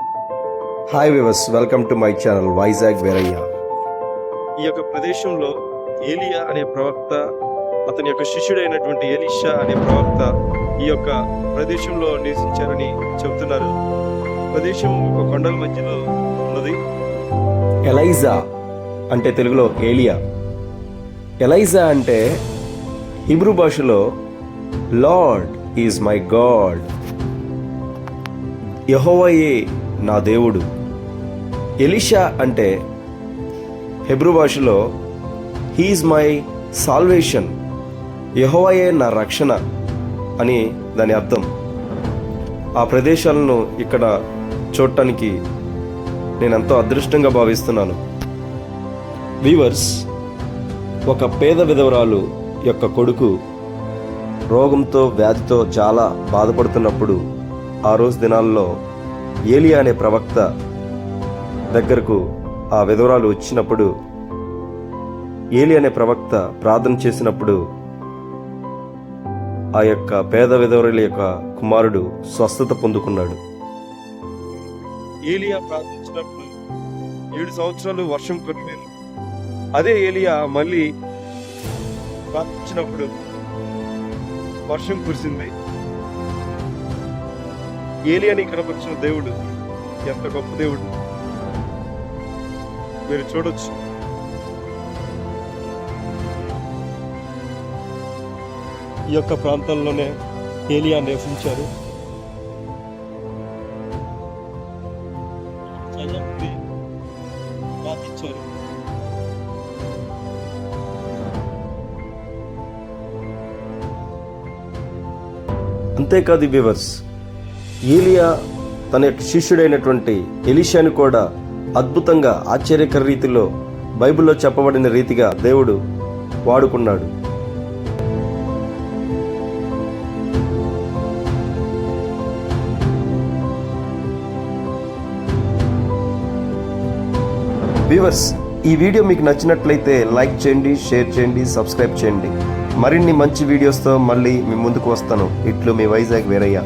Hi viewers welcome to my channel Vizag Veerayya ఈ యొక్క ప్రదేశంలో ఏలియా అనే ప్రవక్త అతని యొక్క శిష్యుడైనటువంటి ఎలీషా అనే ప్రవక్త ఈ యొక్క ప్రదేశంలో నివసించారని చెబుతున్నారు. ప్రదేశం ఒక కొండల మధ్యలో ఉన్నది. ఎలైజా అంటే తెలుగులో ఏలియా. ఎలైజా అంటే హిబ్రూ భాషలో లార్డ్ ఈజ్ మై గాడ్ యహోవయే నా దేవుడు. ఎలిషా అంటే హెబ్రూ భాషలో హీఈస్ మై సాల్వేషన్ యహోవయే నా రక్షణ అని దాని అర్థం. ఆ ప్రదేశాలను ఇక్కడ చూడటానికి నేను ఎంతో అదృష్టంగా భావిస్తున్నాను. వీవర్స్ ఒక పేద విధవరాలు యొక్క కొడుకు రోగంతో వ్యాధితో చాలా బాధపడుతున్నప్పుడు ఆ రోజు దినాల్లో ఏలియా అనే ప్రవక్త దగ్గరకు ఆ విధవరాలు వచ్చినప్పుడు ఏలి అనే ప్రవక్త ప్రార్థన చేసినప్పుడు ఆ యొక్క పేద విధవరుల యొక్క కుమారుడు స్వస్థత పొందుకున్నాడు. ఏలియా ప్రార్థించినప్పుడు ఏడు సంవత్సరాలు వర్షం కురిపోయింది అదే ఏలియా మళ్ళీ ప్రార్థించినప్పుడు వర్షం కురిసింది. ఏలియాని కనపరిచిన దేవుడు. ఎంత గొప్ప దేవుడు. మీరు చూడొచ్చు. ఈ యొక్క ప్రాంతంలోనే ఏలియా నివసించారు. బాధించారు అంతేకాదు వ్యూవర్స్ ఏలియా తన యొక్క శిష్యుడైనటువంటి ఎలిషాను కూడా అద్భుతంగా ఆశ్చర్యకర రీతిలో బైబిల్లో చెప్పబడిన రీతిగా దేవుడు వాడుకున్నాడు. వ్యూవర్స్ ఈ వీడియో మీకు నచ్చినట్లయితే లైక్ చేయండి షేర్ చేయండి సబ్స్క్రైబ్ చేయండి. మరిన్ని మంచి వీడియోస్తో మళ్ళీ మీ ముందుకు వస్తాను. ఇట్లు మీ వైజాగ్ వేరయ్య.